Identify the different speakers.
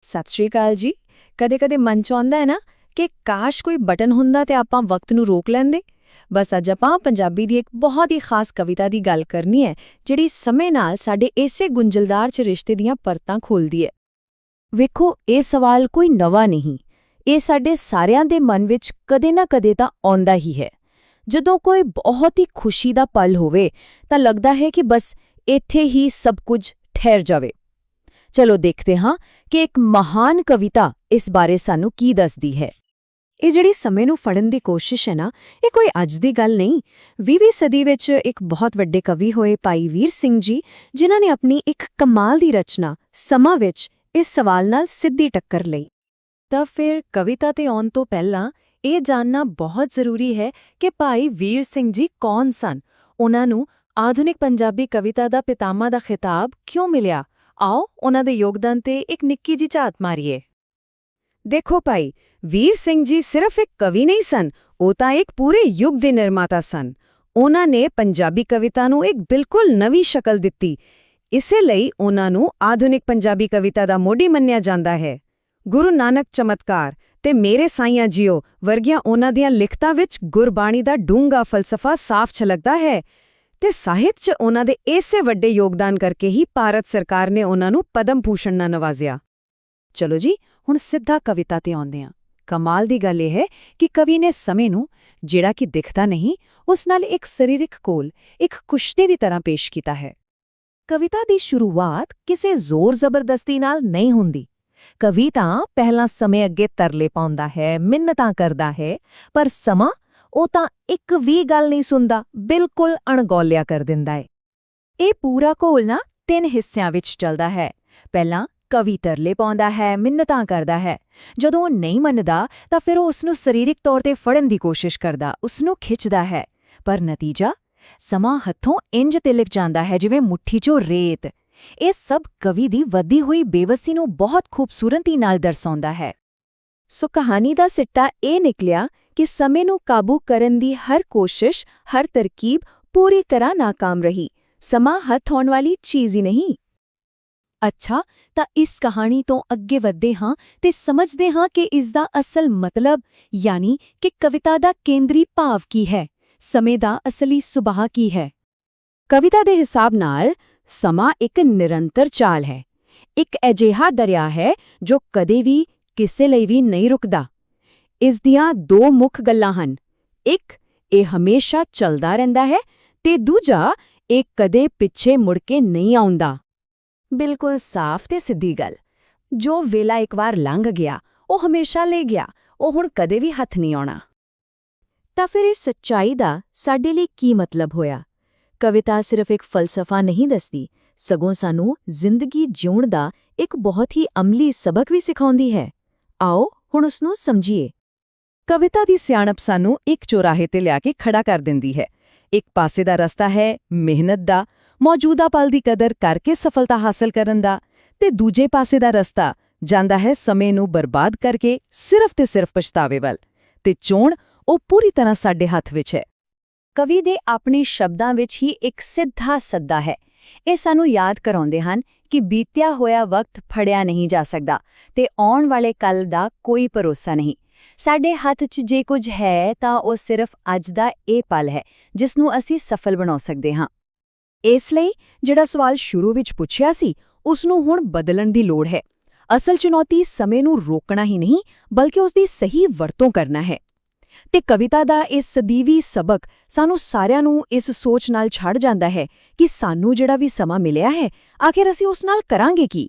Speaker 1: ਸਤਿ ਸ਼੍ਰੀ ਅਕਾਲ ਜੀ। ਕਦੇ-ਕਦੇ ਮਨ ਚਾਹੁੰਦਾ ਹੈ ਨਾ ਕਿ ਕਾਸ਼ ਕੋਈ ਬਟਨ ਹੁੰਦਾ ਤੇ ਆਪਾਂ ਵਕਤ ਨੂੰ ਰੋਕ ਲੈਂਦੇ। ਬਸ ਅੱਜ ਆਪਾਂ ਪੰਜਾਬੀ ਦੀ ਇੱਕ ਬਹੁਤ ਹੀ ਖਾਸ ਕਵਿਤਾ ਦੀ ਗੱਲ ਕਰਨੀ ਹੈ, ਜਿਹੜੀ ਸਮੇਂ ਨਾਲ ਸਾਡੇ ਇਸੇ ਗੁੰਝਲਦਾਰ ਚ ਰਿਸ਼ਤੇ ਦੀਆਂ ਪਰਤਾਂ ਖੋਲਦੀ ਹੈ।
Speaker 2: ਵੇਖੋ, ਇਹ ਸਵਾਲ ਕੋਈ ਨਵਾਂ ਨਹੀਂ। ਇਹ ਸਾਡੇ ਸਾਰਿਆਂ ਦੇ ਮਨ ਵਿੱਚ ਕਦੇ ਨਾ ਕਦੇ ਤਾਂ ਆਉਂਦਾ ਹੀ ਹੈ। ਜਦੋਂ ਕੋਈ ਬਹੁਤ ਹੀ ਖੁਸ਼ੀ ਦਾ ਪਲ ਹੋਵੇ, ਤਾਂ ਲੱਗਦਾ ਹੈ ਕਿ ਬਸ ਇੱਥੇ ਹੀ ਸਭ ਕੁਝ ਠਹਿਰ ਜਾਵੇ। ਚਲੋ ਦੇਖਦੇ ਹਾਂ ਕਿ ਇੱਕ ਮਹਾਨ ਕਵਿਤਾ ਇਸ ਬਾਰੇ ਸਾਨੂੰ ਕੀ ਦੱਸਦੀ ਹੈ।
Speaker 1: ਇਹ ਜਿਹੜੀ ਸਮੇਂ ਨੂੰ ਫੜਨ ਦੀ ਕੋਸ਼ਿਸ਼ ਹੈ ਨਾ, ਇਹ ਕੋਈ ਅੱਜ ਦੀ ਗੱਲ ਨਹੀਂ। 20ਵੀਂ ਸਦੀ ਵਿੱਚ ਇੱਕ ਬਹੁਤ ਵੱਡੇ ਕਵੀ ਹੋਏ ਭਾਈ ਵੀਰ ਸਿੰਘ ਜੀ, ਜਿਨ੍ਹਾਂ ਨੇ ਆਪਣੀ ਇੱਕ ਕਮਾਲ ਦੀ ਰਚਨਾ, ਸਮਾਂ ਵਿੱਚ ਇਸ ਸਵਾਲ ਨਾਲ ਸਿੱਧੀ ਟੱਕਰ ਲਈ।
Speaker 2: ਤਾਂ ਫਿਰ ਕਵਿਤਾ ਤੇ ਆਉਣ ਤੋਂ ਪਹਿਲਾਂ ਇਹ ਜਾਣਨਾ ਬਹੁਤ ਜ਼ਰੂਰੀ ਹੈ ਕਿ ਭਾਈ ਵੀਰ ਸਿੰਘ ਜੀ ਕੌਣ ਸਨ? ਉਹਨਾਂ ਨੂੰ ਆਧੁਨਿਕ ਪੰਜਾਬੀ ਕਵਿਤਾ ਦਾ ਪਿਤਾਮਾ ਦਾ ਖਿਤਾਬ ਕਿਉਂ ਮਿਲਿਆ? ਆਓ ਉਹਨਾਂ ਦੇ ਯੋਗਦਾਨ ਤੇ ਇੱਕ ਨਿੱਕੀ ਜਿਹੀ ਝਾਤ ਮਾਰੀਏ।
Speaker 1: ਦੇਖੋ ਭਾਈ, ਵੀਰ ਸਿੰਘ ਜੀ ਸਿਰਫ ਇੱਕ ਕਵੀ ਨਹੀਂ ਸਨ, ਉਹ ਤਾਂ ਇੱਕ ਪੂਰੇ ਯੁੱਗ ਦੇ ਨਿਰਮਾਤਾ ਸਨ। ਉਹਨਾਂ ਨੇ ਪੰਜਾਬੀ ਕਵਿਤਾ ਨੂੰ ਇੱਕ ਬਿਲਕੁਲ ਨਵੀਂ ਸ਼ਕਲ ਦਿੱਤੀ। ਇਸੇ ਲਈ ਉਹਨਾਂ ਨੂੰ ਆਧੁਨਿਕ ਪੰਜਾਬੀ ਕਵਿਤਾ ਦਾ ਮੋਢੀ ਮੰਨਿਆ ਜਾਂਦਾ ਹੈ। ਗੁਰੂ ਨਾਨਕ ਚਮਤਕਾਰ ਤੇ ਮੇਰੇ ਸਾਈਆਂ ਜੀਓ ਵਰਗੀਆਂ ਉਹਨਾਂ ਦੀਆਂ ਲਿਖਤਾਂ ਵਿੱਚ ਗੁਰਬਾਣੀ ਦਾ ਡੂੰਘਾ ਫਲਸਫਾ ਸਾਫ਼ ਛਲਕਦਾ ਹੈ। ਤੇ ਸਾਹਿਤ 'ਚ ਉਹਨਾਂ ਦੇ ਇਸੇ ਵੱਡੇ ਯੋਗਦਾਨ ਕਰਕੇ ਹੀ ਭਾਰਤ ਸਰਕਾਰ ਨੇ ਉਹਨਾਂ ਨੂੰ ਪਦਮ ਭੂਸ਼ਣ ਨਾਲ ਨਵਾਜ਼ਿਆ। ਚਲੋ ਜੀ, ਹੁਣ ਸਿੱਧਾ ਕਵਿਤਾ ਤੇ ਆਉਂਦੇ ਹਾਂ। ਕਮਾਲ ਦੀ ਗੱਲ ਇਹ ਹੈ ਕਿ ਕਵੀ ਨੇ ਸਮੇਂ ਨੂੰ, ਜਿਹੜਾ ਕਿ ਦਿਖਦਾ ਨਹੀਂ, ਉਸ ਨਾਲ ਇੱਕ ਸਰੀਰਕ ਕੋਲ, ਇੱਕ ਕੁਸ਼ਤੀ ਦੀ ਤਰ੍ਹਾਂ ਪੇਸ਼ ਕੀਤਾ ਹੈ। ਕਵਿਤਾ ਦੀ ਸ਼ੁਰੂਆਤ ਕਿਸੇ ਜ਼ੋਰ ਜ਼ਬਰਦਸਤੀ ਨਾਲ ਨਹੀਂ ਹੁੰਦੀ। ਕਵੀ ਤਾਂ ਪਹਿਲਾਂ ਸਮੇਂ ਅੱਗੇ ਤਰਲੇ ਪਾਉਂਦਾ ਹੈ, ਮਿੰਨਤਾਂ ਕਰਦਾ ਹੈ, ਪਰ ਸਮਾਂ ਉਹ ਤਾਂ ਇੱਕ ਵੀ ਗੱਲ ਨਹੀਂ ਸੁਣਦਾ, ਬਿਲਕੁਲ ਅਣਗੌਲਿਆ ਕਰ ਦਿੰਦਾ ਹੈ
Speaker 2: ਇਹ ਪੂਰਾ ਘੋਲਣਾ ਤਿੰਨ ਹਿੱਸਿਆਂ ਵਿੱਚ ਚੱਲਦਾ ਹੈ। ਪਹਿਲਾਂ ਕਵੀ ਤਰਲੇ ਪਾਉਂਦਾ ਹੈ, ਮਿੰਨਤਾਂ ਕਰਦਾ ਹੈ। ਜਦੋਂ ਉਹ ਨਹੀਂ ਮੰਨਦਾ, ਤਾਂ ਫਿਰ ਉਹ ਉਸ ਨੂੰ ਸਰੀਰਕ ਤੌਰ ਤੇ ਫੜਨ ਦੀ ਕੋਸ਼ਿਸ਼ ਕਰਦਾ ਉਸ ਨੂੰ ਖਿੱਚਦਾ ਹੈ। ਪਰ ਨਤੀਜਾ? ਸਮਾਂ ਹੱਥੋਂ ਇੰਜ ਤਿਲਕ ਜਾਂਦਾ ਹੈ ਜਿਵੇਂ ਮੁੱਠੀ 'ਚੋਂ ਰੇਤ। ਇਹ ਸਭ ਕਵੀ ਦੀ ਵਧੀ ਹੋਈ ਬੇਵਸੀ ਨੂੰ ਬਹੁਤ ਖੂਬਸੂਰਤੀ ਨਾਲ ਦਰਸਾਉਂਦਾ ਹੈ।
Speaker 1: ਸੋ ਕਹਾਣੀ ਦਾ ਸਿੱਟਾ ਇਹ ਨਿਕਲਿਆ ਕਿ ਸਮੇਂ ਨੂੰ ਕਾਬੂ ਕਰਨ ਦੀ ਹਰ ਕੋਸ਼ਿਸ਼, ਹਰ ਤਰਕੀਬ ਪੂਰੀ ਤਰ੍ਹਾਂ ਨਾਕਾਮ ਰਹੀ। ਸਮਾਂ ਹੱਥ ਹੋਣ ਵਾਲੀ ਚੀਜ਼ ਹੀ ਨਹੀਂ। ਅੱਛਾ, ਤਾਂ ਇਸ ਕਹਾਣੀ ਤੋਂ ਅੱਗੇ ਵਧਦੇ ਹਾਂ ਤੇ ਸਮਝਦੇ ਹਾਂ ਕਿ ਇਸ ਦਾ ਅਸਲ ਮਤਲਬ, ਯਾਨੀ ਕਿ ਕਵਿਤਾ ਦਾ ਕੇਂਦਰੀ ਭਾਵ ਕੀ ਹੈ, ਸਮੇਂ ਦਾ ਅਸਲੀ ਸੁਭਾਅ ਕੀ ਹੈ। ਕਵਿਤਾ ਦੇ ਹਿਸਾਬ ਨਾਲ, ਸਮਾਂ ਇੱਕ ਨਿਰੰਤਰ ਚਾਲ ਹੈ। ਇੱਕ ਅਜਿਹਾ ਦਰਿਆ ਹੈ ਜੋ ਕਦੇ ਵੀ ਕਿਸੇ ਲਈ ਵੀ ਨਹੀਂ ਰੁਕਦਾ। ਇਸ ਦੀਆਂ ਦੋ ਮੁੱਖ ਗੱਲਾਂ ਹਨ। ਇੱਕ, ਇਹ ਹਮੇਸ਼ਾ ਚੱਲਦਾ ਰਹਿੰਦਾ ਹੈ ਤੇ ਦੂਜਾ, ਇਹ ਕਦੇ ਪਿੱਛੇ ਮੁੜ ਕੇ ਨਹੀਂ ਆਉਂਦਾ। ਬਿਲਕੁਲ ਸਾਫ਼ ਤੇ ਸਿੱਧੀ ਗੱਲ। ਜੋ ਵੇਲਾ ਇੱਕ ਵਾਰ ਲੰਘ ਗਿਆ, ਉਹ ਹਮੇਸ਼ਾ ਲੈ ਗਿਆ, ਉਹ ਹੁਣ ਕਦੇ ਵੀ ਹੱਥ ਨਹੀਂ ਆਉਣਾ। ਤਾਂ ਫਿਰ ਇਸ ਸੱਚਾਈ ਦਾ ਸਾਡੇ ਲਈ ਕੀ ਮਤਲਬ ਹੋਇਆ? ਕਵਿਤਾ ਸਿਰਫ ਇੱਕ ਫਲਸਫਾ ਨਹੀਂ ਦੱਸਦੀ, ਸਗੋਂ ਸਾਨੂੰ ਜ਼ਿੰਦਗੀ ਜਿਉਣ ਦਾ ਇੱਕ ਬਹੁਤ ਹੀ ਅਮਲੀ ਸਬਕ ਵੀ ਸਿਖਾਉਂਦੀ ਹੈ। ਆਓ ਹੁਣ ਉਸ ਨੂੰ ਸਮਝੀਏ। ਕਵਿਤਾ ਦੀ ਸਿਆਣਪ ਸਾਨੂੰ ਇੱਕ ਚੌਰਾਹੇ ਤੇ ਲਿਆ ਕੇ ਖੜਾ ਕਰ ਦਿੰਦੀ ਹੈ। ਇੱਕ ਪਾਸੇ ਦਾ ਰਸਤਾ ਹੈ ਮਿਹਨਤ ਦਾ, ਮੌਜੂਦਾ ਪਲ ਦੀ ਕਦਰ ਕਰਕੇ ਸਫਲਤਾ ਹਾਸਲ ਕਰਨ ਦਾ ਤੇ ਦੂਜੇ ਪਾਸੇ ਦਾ ਰਸਤਾ ਜਾਂਦਾ ਹੈ ਸਮੇਂ ਨੂੰ ਬਰਬਾਦ ਕਰਕੇ ਸਿਰਫ ਤੇ ਸਿਰਫ ਪਛਤਾਵੇ ਵੱਲ ਤੇ ਚੋਣ ਉਹ ਪੂਰੀ ਤਰ੍ਹਾਂ ਸਾਡੇ ਹੱਥ ਵਿੱਚ ਹੈ। ਕਵੀ ਦੇ ਆਪਣੇ ਸ਼ਬਦਾਂ ਵਿੱਚ ਹੀ ਇੱਕ ਸਿੱਧਾ ਸੱਦਾ ਹੈ। ਇਹ ਸਾਨੂੰ ਯਾਦ ਕਰਾਉਂਦੇ ਹਨ ਕਿ ਬੀਤਿਆ ਹੋਇਆ ਵਕਤ ਫੜਿਆ ਨਹੀਂ ਜਾ ਸਕਦਾ ਤੇ ਆਉਣ ਵਾਲੇ ਕੱਲ ਦਾ ਕੋਈ ਭਰੋਸਾ ਨਹੀਂ। ਸਾਡੇ ਹੱਥ 'ਚ ਜੇ ਕੁਝ ਹੈ, ਤਾਂ ਉਹ ਸਿਰਫ ਅੱਜ ਦਾ ਇਹ ਪਲ ਹੈ ਜਿਸ ਨੂੰ ਅਸੀਂ ਸਫਲ ਬਣਾ ਸਕਦੇ ਹਾਂ। ਇਸ ਲਈ ਜਿਹੜਾ ਸਵਾਲ ਸ਼ੁਰੂ ਵਿੱਚ ਪੁੱਛਿਆ ਸੀ ਉਸ ਨੂੰ ਹੁਣ ਬਦਲਣ ਦੀ ਲੋੜ ਹੈ। ਅਸਲ ਚੁਣੌਤੀ ਸਮੇਂ ਨੂੰ ਰੋਕਣਾ ਹੀ ਨਹੀਂ, ਬਲਕਿ ਉਸ ਦੀ ਸਹੀ ਵਰਤੋਂ ਕਰਨਾ ਹੈ। ਤੇ ਕਵਿਤਾ ਦਾ ਇਹ ਸਦੀਵੀ ਸਬਕ ਸਾਨੂੰ ਸਾਰਿਆਂ ਨੂੰ ਇਸ ਸੋਚ ਨਾਲ ਛੱਡ ਜਾਂਦਾ ਹੈ ਕਿ ਸਾਨੂੰ ਜਿਹੜਾ ਵੀ ਸਮਾਂ ਮਿਲਿਆ ਹੈ, ਆਖਿਰ ਅਸੀਂ ਉਸ ਨਾਲ ਕਰਾਂਗੇ ਕੀ?